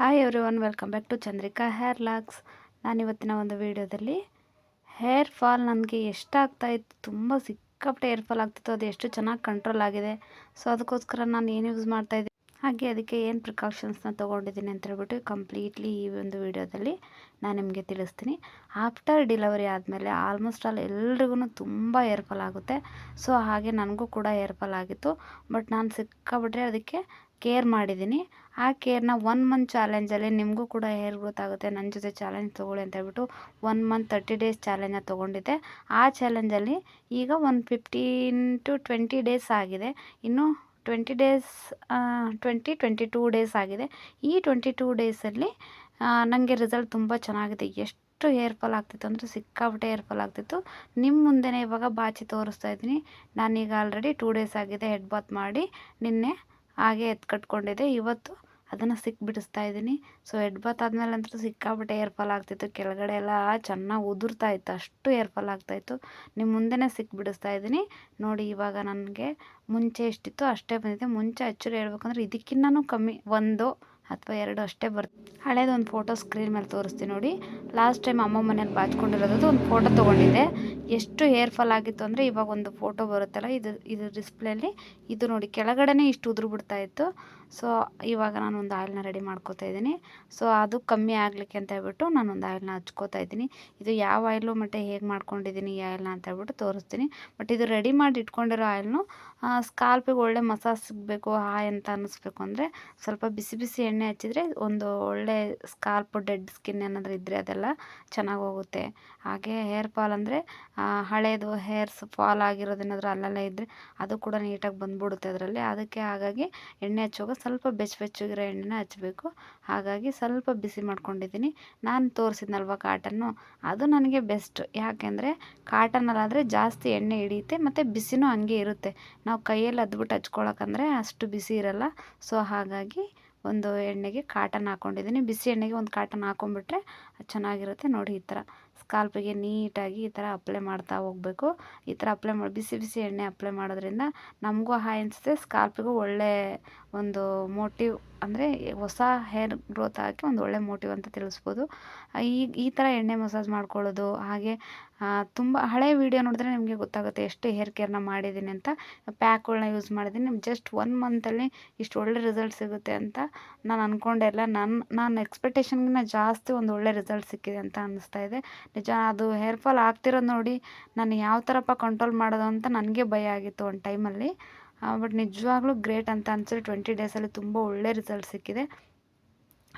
Hi everyone welcome back to Chandrika hair locks ನಾನು ಇವತ್ತಿನ ಒಂದು ವಿಡಿಯೋದಲ್ಲಿ ಹೇರ್ ಫಾಲ್ ನನಗೆ ಎಷ್ಟಾಗ್ತಾ ಇತ್ತು, ತುಂಬ ಸಿಕ್ಕಾಪಟ್ಟೆ ಹೇರ್ ಫಾಲ್ ಆಗ್ತಿತ್ತು, ಅದು ಎಷ್ಟು ಚೆನ್ನಾಗಿ ಕಂಟ್ರೋಲ್ ಆಗಿದೆ. ಸೊ ಅದಕ್ಕೋಸ್ಕರ ನಾನು ಏನು ಯೂಸ್ ಮಾಡ್ತಾಯಿದ್ದೆ ಹಾಗೆ ಅದಕ್ಕೆ ಏನು ಪ್ರಿಕಾಷನ್ಸ್ನ ತೊಗೊಂಡಿದ್ದೀನಿ ಅಂತ ಹೇಳ್ಬಿಟ್ಟು ಕಂಪ್ಲೀಟ್ಲಿ ಈ ಒಂದು ವಿಡಿಯೋದಲ್ಲಿ ನಾನು ನಿಮಗೆ ತಿಳಿಸ್ತೀನಿ. ಆಫ್ಟರ್ ಡಿಲವರಿ ಆದಮೇಲೆ ಆಲ್ಮೋಸ್ಟ್ ಆಲ್ ಎಲ್ರಿಗೂ ತುಂಬ ಹೇರ್ ಆಗುತ್ತೆ. ಸೊ ಹಾಗೆ ನನಗೂ ಕೂಡ ಏರ್ಫಾಲ್ ಆಗಿತ್ತು. ಬಟ್ ನಾನು ಸಿಕ್ಕಾಬಿಟ್ರೆ ಅದಕ್ಕೆ ಕೇರ್ ಮಾಡಿದ್ದೀನಿ. ಆ ಕೇರ್ನ ಒನ್ ಮಂತ್ ಚಾಲೆಂಜಲ್ಲಿ ನಿಮಗೂ ಕೂಡ ಹೇರ್ ಗ್ರೋತ್ ಆಗುತ್ತೆ. ನನ್ನ ಜೊತೆ ಚಾಲೆಂಜ್ ತೊಗೊಳ್ಳಿ ಅಂತ ಹೇಳ್ಬಿಟ್ಟು ಒನ್ ಮಂತ್ ತರ್ಟಿ ಡೇಸ್ ಚಾಲೆಂಜನ್ನ ತೊಗೊಂಡಿದ್ದೆ. ಆ ಚಾಲೆಂಜಲ್ಲಿ ಈಗ ಒಂದು ಫಿಫ್ಟೀನ್ ಟು ಟ್ವೆಂಟಿ ಡೇಸ್ ಆಗಿದೆ. ಇನ್ನು twenty days twenty twenty two days ಆಗಿದೆ. ಈ ಟ್ವೆಂಟಿ ಟೂ ಡೇಸಲ್ಲಿ ನನಗೆ ರಿಸಲ್ಟ್ ತುಂಬ ಚೆನ್ನಾಗಿದೆ. ಎಷ್ಟು ಹೇರ್ ಫಾಲ್ ಆಗ್ತಿತ್ತು ಅಂದರೆ ಸಿಕ್ಕಾಪಟ್ಟೆ ಹೇರ್ ಫಾಲ್ ಆಗ್ತಿತ್ತು. ನಿಮ್ಮ ಮುಂದೆನೇ ಇವಾಗ ಬಾಚಿ ತೋರಿಸ್ತಾ ಇದ್ದೀನಿ. ನಾನೀಗ ಆಲ್ರೆಡಿ ಟೂ ಡೇಸ್ ಆಗಿದೆ. ಹೆಡ್ ಬಾತ್ ಮಾಡಿ ನಿನ್ನೆ ಹಾಗೆ ಎತ್ತು ಕಟ್ಕೊಂಡಿದ್ದೆ. ಇವತ್ತು ಅದನ್ನು ಸಿಕ್ಕಿ ಬಿಡಿಸ್ತಾ ಇದ್ದೀನಿ. ಸೊ ಹೆಡ್ ಬಾತ್ ಆದಮೇಲೆ ಅಂತೂ ಸಿಕ್ಕಾಬಿಟ್ಟೆ ಏರ್ಫಾಲ್ ಆಗ್ತಿತ್ತು. ಕೆಳಗಡೆ ಎಲ್ಲ ಚೆನ್ನಾಗಿ ಉದುರ್ತಾ ಇತ್ತು. ಅಷ್ಟು ಏರ್ ಫಾಲ್ ಆಗ್ತಾಯಿತ್ತು ನಿಮ್ಮ ಮುಂದೆನೇ ಸಿಕ್ಕಿ ಬಿಡಿಸ್ತಾ ಇದ್ದೀನಿ. ನೋಡಿ, ಇವಾಗ ನನಗೆ ಮುಂಚೆ ಎಷ್ಟಿತ್ತು ಅಷ್ಟೇ ಬಂದಿದೆ. ಮುಂಚೆ ಆ್ಯಕ್ಚುಲಿ ಹೇಳ್ಬೇಕಂದ್ರೆ ಇದಕ್ಕಿನ್ನೂ ಕಮ್ಮಿ ಒಂದು ಅಥವಾ ಎರಡು ಅಷ್ಟೇ ಬರುತ್ತೆ ಹಳೇದು ಒಂದು ಫೋಟೋ ಸ್ಕ್ರೀನ್ ಮೇಲೆ ತೋರಿಸ್ತೀನಿ ನೋಡಿ. ಲಾಸ್ಟ್ ಟೈಮ್ ಅಮ್ಮ ಮನೇಲಿ ಬಾಚ್ಕೊಂಡಿರೋದು ಒಂದು ಫೋಟೋ ತೊಗೊಂಡಿದ್ದೆ. ಎಷ್ಟು ಹೇರ್ ಫಾಲ್ ಆಗಿತ್ತು ಅಂದರೆ ಇವಾಗ ಒಂದು ಫೋಟೋ ಬರುತ್ತಲ್ಲ, ಇದು ಇದು ಡಿಸ್ಪ್ಲೇಲಿ, ಇದು ನೋಡಿ ಕೆಳಗಡೆನೇ ಇಷ್ಟು ಉದುರು ಬಿಡ್ತಾ ಇತ್ತು. ಸೊ, ಇವಾಗ ನಾನು ಒಂದು ಆಯಿಲ್ನ ರೆಡಿ ಮಾಡ್ಕೋತಾ ಇದ್ದೀನಿ. ಸೊ, ಅದು ಕಮ್ಮಿ ಆಗಲಿಕ್ಕೆ ಅಂತ ಹೇಳ್ಬಿಟ್ಟು ನಾನು ಒಂದು ಆಯಿಲ್ನ ಹಚ್ಕೋತಾ ಇದ್ದೀನಿ. ಇದು ಯಾವ ಆಯಿಲು ಮತ್ತು ಹೇಗೆ ಮಾಡ್ಕೊಂಡಿದ್ದೀನಿ ಈ ಆಯಿಲ್ನ ಅಂತ ಹೇಳ್ಬಿಟ್ಟು ತೋರಿಸ್ತೀನಿ. ಬಟ್ ಇದು ರೆಡಿ ಮಾಡಿ ಇಟ್ಕೊಂಡಿರೋ ಆಯಿಲ್ನು ಸ್ಕಾಲ್ಪಿಗೆ ಒಳ್ಳೆ ಮಸಾಜ್ ಸಿಗಬೇಕು, ಹಾಯ್ ಅಂತ ಅನ್ನಿಸ್ಬೇಕು ಅಂದರೆ ಸ್ವಲ್ಪ ಬಿಸಿ ಬಿಸಿ ಎಣ್ಣೆ ಹಚ್ಚಿದ್ರೆ ಒಂದು ಒಳ್ಳೆ ಸ್ಕಾಲ್ಪ್ ಡೆಡ್ ಸ್ಕಿನ್ ಏನಾದರೂ ಇದ್ದರೆ ಅದೆಲ್ಲ ಚೆನ್ನಾಗಿ ಹೋಗುತ್ತೆ. ಹಾಗೆ ಹೇರ್ ಫಾಲ್ ಅಂದರೆ ಹಳೇದು ಹೇರ್ಸ್ ಫಾಲ್ ಆಗಿರೋದೇನಾದರೂ ಅಲ್ಲೆಲ್ಲ ಇದ್ದರೆ ಅದು ಕೂಡ ನೀಟಾಗಿ ಬಂದ್ಬಿಡುತ್ತೆ ಅದರಲ್ಲಿ. ಅದಕ್ಕೆ ಹಾಗಾಗಿ ಎಣ್ಣೆ ಹಚ್ಚುವಾಗ ಸ್ವಲ್ಪ ಬೆಚ್ಚ ಬೆಚ್ಚಗಿರೋ ಎಣ್ಣೆನ ಹಚ್ಚಬೇಕು ಹಾಗಾಗಿ ಸ್ವಲ್ಪ ಬಿಸಿ ಮಾಡ್ಕೊಂಡಿದ್ದೀನಿ. ನಾನು ತೋರಿಸಿದ್ನಲ್ವ ಕಾಟನ್ನು ಅದು ನನಗೆ ಬೆಸ್ಟ್ ಯಾಕೆಂದರೆ ಕಾಟನಲ್ಲಾದರೆ ಜಾಸ್ತಿ ಎಣ್ಣೆ ಹಿಡಿಯುತ್ತೆ ಮತ್ತು ಬಿಸಿನೂ ಹಂಗೆ ಇರುತ್ತೆ. ನಾವು ಕೈಯಲ್ಲಿ ಅದ್ಬಿಟ್ಟು ಹಚ್ಕೊಳಕ್ಕಂದ್ರೆ ಅಷ್ಟು ಬಿಸಿ ಇರಲ್ಲ. ಸೊ ಹಾಗಾಗಿ ಒಂದು ಎಣ್ಣೆಗೆ ಕಾಟನ್ ಹಾಕ್ಕೊಂಡಿದ್ದೀನಿ ಬಿಸಿ ಎಣ್ಣೆಗೆ ಒಂದು ಕಾಟನ್ ಹಾಕೊಂಡ್ಬಿಟ್ರೆ ಚೆನ್ನಾಗಿರುತ್ತೆ. ನೋಡಿ ಈ ಥರ. ಸ್ಕಾಲ್ಪಿಗೆ ನೀಟಾಗಿ ಈ ಥರ ಅಪ್ಲೈ ಮಾಡ್ತಾ ಹೋಗಬೇಕು. ಈ ಥರ ಅಪ್ಲೈ ಮಾಡಿ, ಬಿಸಿ ಬಿಸಿ ಎಣ್ಣೆ ಅಪ್ಲೈ ಮಾಡೋದ್ರಿಂದ ನಮಗೂ ಹಾಯ್ ಅನಿಸುತ್ತೆ. ಸ್ಕಾಲ್ಪಿಗೂ ಒಳ್ಳೆ ಒಂದು ಮೋಟಿವ್ ಅಂದರೆ ಹೊಸ ಹೇರ್ ಗ್ರೋತ್ ಆಗಿ ಒಂದು ಒಳ್ಳೆ ಮೋಟಿವ್ ಅಂತ ತಿಳಿಸ್ಬೋದು. ಈ ಈ ಥರ ಎಣ್ಣೆ ಮಸಾಜ್ ಮಾಡ್ಕೊಳ್ಳೋದು, ಹಾಗೆ ತುಂಬ ಹಳೆ ವೀಡಿಯೋ ನೋಡಿದ್ರೆ ನಿಮಗೆ ಗೊತ್ತಾಗುತ್ತೆ ಎಷ್ಟು ಹೇರ್ ಕೇರ್ನ ಮಾಡಿದ್ದೀನಿ ಅಂತ ಪ್ಯಾಕ್ಗಳನ್ನ ಯೂಸ್ ಮಾಡಿದ್ದೀನಿ ಜಸ್ಟ್ ಒನ್ ಮಂತಲ್ಲಿ ಇಷ್ಟು ಒಳ್ಳೆ ರಿಸಲ್ಟ್ ಸಿಗುತ್ತೆ ಅಂತ ನಾನು ಅಂದ್ಕೊಂಡೆ ಇಲ್ಲ. ನನ್ನ ನಾನು ಎಕ್ಸ್ಪೆಕ್ಟೇಷನ್ಗಿಂತ ಜಾಸ್ತಿ ಒಂದು ಒಳ್ಳೆ ರಿಸಲ್ಟ್ ಸಿಕ್ಕಿದೆ ಅಂತ ಅನ್ನಿಸ್ತಾ ಇದೆ. ನಿಜ, ಅದು ಹೇರ್ ಫಾಲ್ ಆಗ್ತಿರೋದು ನೋಡಿ ನಾನು ಯಾವ ಥರಪ್ಪ ಕಂಟ್ರೋಲ್ ಮಾಡೋದು ಅಂತ ನನಗೆ ಭಯ ಆಗಿತ್ತು ಒಂದು ಟೈಮಲ್ಲಿ ಬಟ್ ನಿಜವಾಗ್ಲೂ ಗ್ರೇಟ್ ಅಂತ ಅನ್ಸುತ್ತೆ ಟ್ವೆಂಟಿ ಡೇಸಲ್ಲಿ ತುಂಬ ಒಳ್ಳೆ ರಿಸಲ್ಟ್ ಸಿಕ್ಕಿದೆ.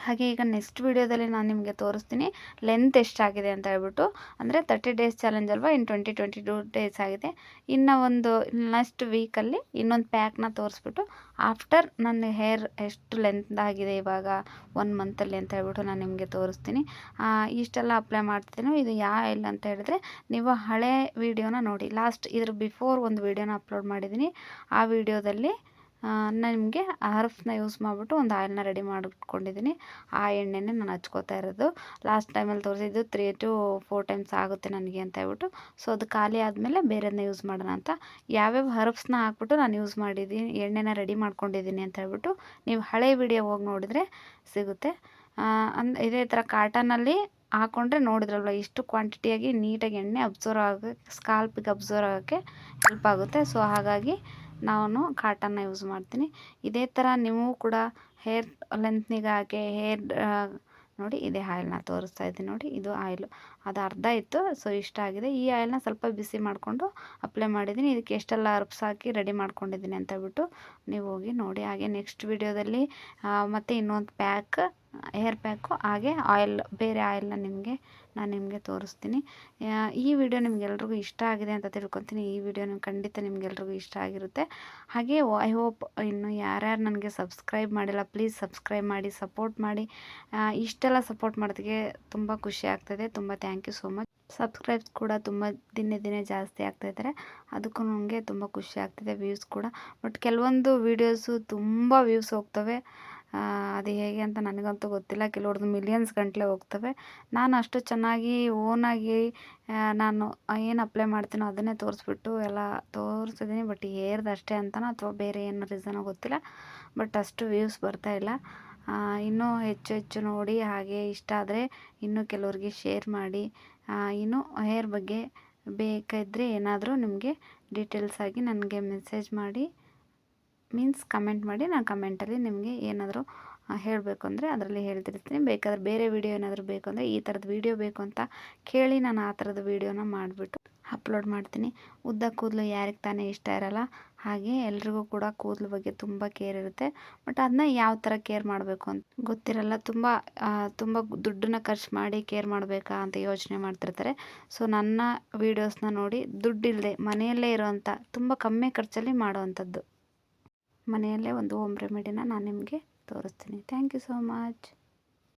ಹಾಗೆ ಈಗ ನೆಕ್ಸ್ಟ್ ವೀಡಿಯೋದಲ್ಲಿ ನಾನು ನಿಮಗೆ ತೋರಿಸ್ತೀನಿ ಲೆಂತ್ ಎಷ್ಟಾಗಿದೆ ಅಂತ ಹೇಳ್ಬಿಟ್ಟು. ಅಂದರೆ ತರ್ಟಿ ಡೇಸ್ ಚಾಲೆಂಜ್ ಅಲ್ವಾ? ಇನ್ನು ಟ್ವೆಂಟಿ ಟ್ವೆಂಟಿ ಟೂ ಡೇಸ್ ಆಗಿದೆ. ಇನ್ನು ಒಂದು ನೆಕ್ಸ್ಟ್ ವೀಕಲ್ಲಿ ಇನ್ನೊಂದು ಪ್ಯಾಕ್ನ ತೋರಿಸ್ಬಿಟ್ಟು ಆಫ್ಟರ್ ನನ್ನ ಹೇರ್ ಎಷ್ಟು ಲೆಂತ್ ಆಗಿದೆ ಇವಾಗ ಒನ್ ಮಂತಲ್ಲಿ ಅಂತ ಹೇಳ್ಬಿಟ್ಟು ನಾನು ನಿಮಗೆ ತೋರಿಸ್ತೀನಿ. ಇಷ್ಟೆಲ್ಲ ಅಪ್ಲೈ ಮಾಡ್ತೀನಿ ಇದು ಯಾವ ಇಲ್ಲ ಅಂತ ಹೇಳಿದ್ರೆ ನೀವು ಹಳೆ ವೀಡಿಯೋನ ನೋಡಿ. ಲಾಸ್ಟ್ ಇದ್ರ ಬಿಫೋರ್ ಒಂದು ವೀಡಿಯೋನ ಅಪ್ಲೋಡ್ ಮಾಡಿದ್ದೀನಿ. ಆ ವಿಡಿಯೋದಲ್ಲಿ ನಿಮಗೆ ಹರ್ಫ್ನ ಯೂಸ್ ಮಾಡಿಬಿಟ್ಟು ಒಂದು ಆಯಿಲ್ನ ರೆಡಿ ಮಾಡಿಟ್ಕೊಂಡಿದ್ದೀನಿ ಆ ಎಣ್ಣೆನೇ ನಾನು ಹಚ್ಕೋತಾ ಇರೋದು. ಲಾಸ್ಟ್ ಟೈಮಲ್ಲಿ ತೋರಿಸಿದ್ದು ತ್ರೀ ಟು ಫೋರ್ ಟೈಮ್ಸ್ ಆಗುತ್ತೆ ನನಗೆ ಅಂತ ಹೇಳ್ಬಿಟ್ಟು. ಸೊ ಅದು ಖಾಲಿ ಆದಮೇಲೆ ಬೇರೆದನ್ನ ಯೂಸ್ ಮಾಡೋಣ ಅಂತ. ಯಾವ್ಯಾವ ಹರ್ಬ್ಸ್ನ ಹಾಕ್ಬಿಟ್ಟು ನಾನು ಯೂಸ್ ಮಾಡಿದ್ದೀನಿ ಎಣ್ಣೆನ ರೆಡಿ ಮಾಡ್ಕೊಂಡಿದ್ದೀನಿ ಅಂತ ಹೇಳ್ಬಿಟ್ಟು ನೀವು ಹಳೆ ವಿಡಿಯೋ ಹೋಗಿ ನೋಡಿದರೆ ಸಿಗುತ್ತೆ. ಅಂದ್, ಇದೇ ಥರ ಕಾಟನಲ್ಲಿ ಹಾಕ್ಕೊಂಡ್ರೆ ನೋಡಿದ್ರಲ್ವ, ಇಷ್ಟು ಕ್ವಾಂಟಿಟಿಯಾಗಿ ನೀಟಾಗಿ ಎಣ್ಣೆ ಅಬ್ಸರ್ವ್ ಆಗೋಕ್ಕೆ ಸ್ಕಾಲ್ಪಿಗೆ ಅಬ್ಸರ್ವ್ ಆಗೋಕ್ಕೆ ಹೆಲ್ಪ್ ಆಗುತ್ತೆ. ಸೊ ಹಾಗಾಗಿ ನಾನು ಕಾಟನ್ನ ಯೂಸ್ ಮಾಡ್ತೀನಿ. ಇದೇ ಥರ ನೀವು ಕೂಡ ಹೇರ್ ಲೆಂತ್ನಿಗಾಗೆ ಹೇರ್ ನೋಡಿ ಇದೇ ಆಯಿಲ್ನ ತೋರಿಸ್ತಾ ಇದ್ದೀನಿ ನೋಡಿ, ಇದು ಆಯಿಲು ಅದು ಅರ್ಧ ಇತ್ತು ಸೊ ಇಷ್ಟ ಆಗಿದೆ. ಈ ಆಯಿಲ್ನ ಸ್ವಲ್ಪ ಬಿಸಿ ಮಾಡಿಕೊಂಡು ಅಪ್ಲೈ ಮಾಡಿದ್ದೀನಿ. ಇದಕ್ಕೆ ಎಷ್ಟೆಲ್ಲ ಅರ್ಪ್ಸ್ ಹಾಕಿ ರೆಡಿ ಮಾಡ್ಕೊಂಡಿದ್ದೀನಿ ಅಂತ ಬಿಟ್ಟು ನೀವು ಹೋಗಿ ನೋಡಿ. ಹಾಗೆ ನೆಕ್ಸ್ಟ್ ವಿಡಿಯೋದಲ್ಲಿ ಮತ್ತು ಇನ್ನೊಂದು ಪ್ಯಾಕ್ ಹೇರ್ ಪ್ಯಾಕು, ಹಾಗೆ ಆಯಿಲ್, ಬೇರೆ ಆಯಿಲ್ನ ನಿಮಗೆ ನಾನು ನಿಮಗೆ ತೋರಿಸ್ತೀನಿ. ಈ ವಿಡಿಯೋ ನಿಮಗೆಲ್ರಿಗೂ ಇಷ್ಟ ಆಗಿದೆ ಅಂತ ತಿಳ್ಕೊತೀನಿ. ಈ ವಿಡಿಯೋ ನಿಮ್ಗೆ ಖಂಡಿತ ನಿಮಗೆಲ್ರಿಗೂ ಇಷ್ಟ ಆಗಿರುತ್ತೆ. ಹಾಗೆ ಐ ಹೋಪ್ ಇನ್ನು ಯಾರ್ಯಾರು ನನಗೆ ಸಬ್ಸ್ಕ್ರೈಬ್ ಮಾಡಿಲ್ಲ, ಪ್ಲೀಸ್ ಸಬ್ಸ್ಕ್ರೈಬ್ ಮಾಡಿ, ಸಪೋರ್ಟ್ ಮಾಡಿ. ಇಷ್ಟೆಲ್ಲ ಸಪೋರ್ಟ್ ಮಾಡೋದಕ್ಕೆ ತುಂಬ ಖುಷಿ ಆಗ್ತದೆ. ತುಂಬ thank you so much. Subscribes ಕೂಡ ತುಂಬ ದಿನೇ ದಿನೇ ಜಾಸ್ತಿ ಆಗ್ತಾಯಿದ್ದಾರೆ ಅದಕ್ಕೂ ನನಗೆ ತುಂಬ ಖುಷಿ ಆಗ್ತಿದೆ, ವ್ಯೂಸ್ ಕೂಡ. ಬಟ್ ಕೆಲವೊಂದು ವೀಡಿಯೋಸು ತುಂಬ ವ್ಯೂಸ್ ಹೋಗ್ತವೆ. ಅದು ಹೇಗೆ ಅಂತ ನನಗಂತೂ ಗೊತ್ತಿಲ್ಲ. ಕೆಲವ್ರದ್ದು ಮಿಲಿಯನ್ಸ್ ಗಂಟಲೆ ಹೋಗ್ತವೆ. ನಾನು ಅಷ್ಟು ಚೆನ್ನಾಗಿ ಓನಾಗಿ ನಾನು ಏನು ಅಪ್ಲೈ ಮಾಡ್ತೀನೋ ಅದನ್ನೇ ತೋರಿಸ್ಬಿಟ್ಟು ಎಲ್ಲ ತೋರಿಸಿದ್ದೀನಿ ಬಟ್ ಹೇರ್ದು ಅಷ್ಟೇ ಅಂತನೋ ಅಥವಾ ಬೇರೆ ಏನು ರೀಸನೋ ಗೊತ್ತಿಲ್ಲ. ಬಟ್ ಅಷ್ಟು ವ್ಯೂಸ್ ಬರ್ತಾ ಇಲ್ಲ. ಇನ್ನೂ ಹೆಚ್ಚು ಹೆಚ್ಚು ನೋಡಿ ಹಾಗೆ ಇಷ್ಟ ಆದರೆ ಇನ್ನೂ ಕೆಲವ್ರಿಗೆ ಶೇರ್ ಮಾಡಿ. ಇನ್ನು ಹೇರ್ ಬಗ್ಗೆ ಬೇಕಾದರೆ ಏನಾದರೂ ನಿಮಗೆ ಡೀಟೇಲ್ಸ್ ಆಗಿ ನನಗೆ ಮೆಸೇಜ್ ಮಾಡಿ. ಮೀನ್ಸ್ ಕಮೆಂಟ್ ಮಾಡಿ, ನಾನು ಕಮೆಂಟಲ್ಲಿ ನಿಮಗೆ ಏನಾದರೂ ಹೇಳಬೇಕು ಅಂದರೆ ಅದರಲ್ಲಿ ಹೇಳ್ತಿರ್ತೀನಿ. ಬೇಕಾದ್ರೆ ಬೇರೆ ವೀಡಿಯೋ ಏನಾದರೂ ಬೇಕು ಅಂದರೆ ಈ ಥರದ ವೀಡಿಯೋ ಬೇಕು ಅಂತ ಕೇಳಿ ನಾನು ಆ ಥರದ ವೀಡಿಯೋನ ಮಾಡಿಬಿಟ್ಟು ಅಪ್ಲೋಡ್ ಮಾಡ್ತೀನಿ. ಉದ್ದ ಕೂದಲು ಯಾರಿಗೆ ತಾನೇ ಇಷ್ಟ ಇರಲ್ಲ, ಹಾಗೆ ಎಲ್ರಿಗೂ ಕೂಡ ಕೂದಲು ಬಗ್ಗೆ ತುಂಬ ಕೇರ್ ಇರುತ್ತೆ. ಬಟ್ ಅದನ್ನ ಯಾವ ಥರ ಕೇರ್ ಮಾಡಬೇಕು ಅಂತ ಗೊತ್ತಿರಲ್ಲ. ತುಂಬ ತುಂಬ ದುಡ್ಡನ್ನ ಖರ್ಚು ಮಾಡಿ ಕೇರ್ ಮಾಡಬೇಕಾ ಅಂತ ಯೋಚನೆ ಮಾಡ್ತಿರ್ತಾರೆ. ಸೊ ನನ್ನ ವೀಡಿಯೋಸ್ನ ನೋಡಿ ದುಡ್ಡಿಲ್ಲದೆ ಮನೆಯಲ್ಲೇ ಇರೋವಂಥ ತುಂಬ ಕಮ್ಮಿ ಖರ್ಚಲ್ಲಿ ಮಾಡೋವಂಥದ್ದು. ಮನೆಯಲ್ಲೇ ಒಂದು ಹೋಮ್ ರೆಮಿಡಿನ ನಾನು ನಿಮಗೆ ತೋರಿಸ್ತೀನಿ. Thank you so much